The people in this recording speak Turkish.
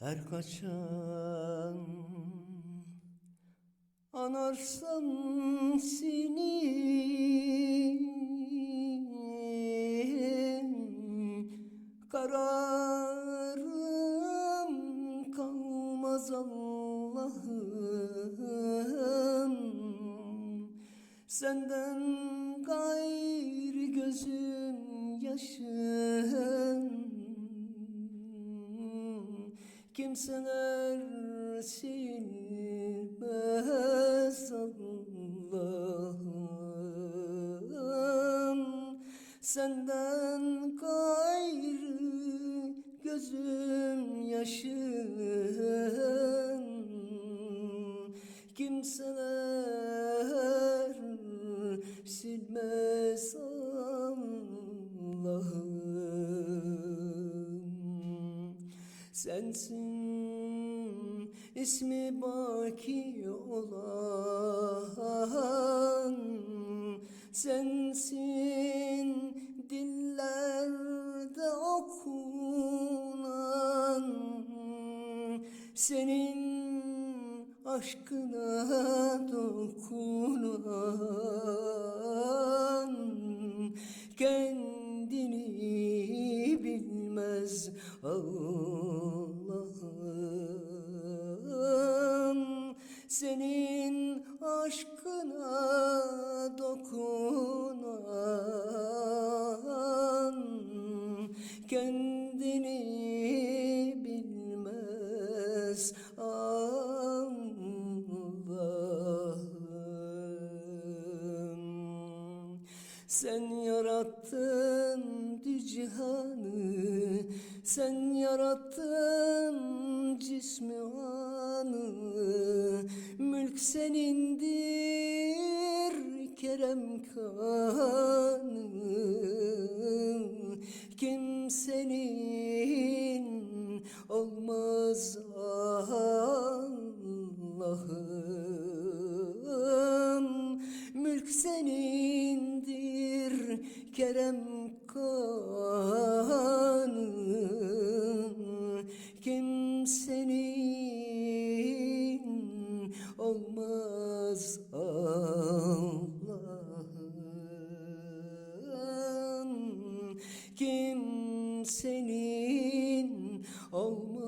Her kaçan anarsam seni. Kararım kalmaz Allah'ım. Senden gayri gözüm yaşım Kimseler silmez Allah'ım. Senden gayrı gözüm yaşım. Kimseler silmez Allah'ım. Sensin ismi baki olan Sensin. Dillerde okunan Senin aşkına dokunan Allah'ım senin aşkına dokunan kendini bilmez Allah'ım. Sen yarattın cihanı Sen yarattın cismi anı Mülk senindir kerem kanı. Kimsenin Kerem kanın kimsenin olmaz Allah'ım kimsenin olmaz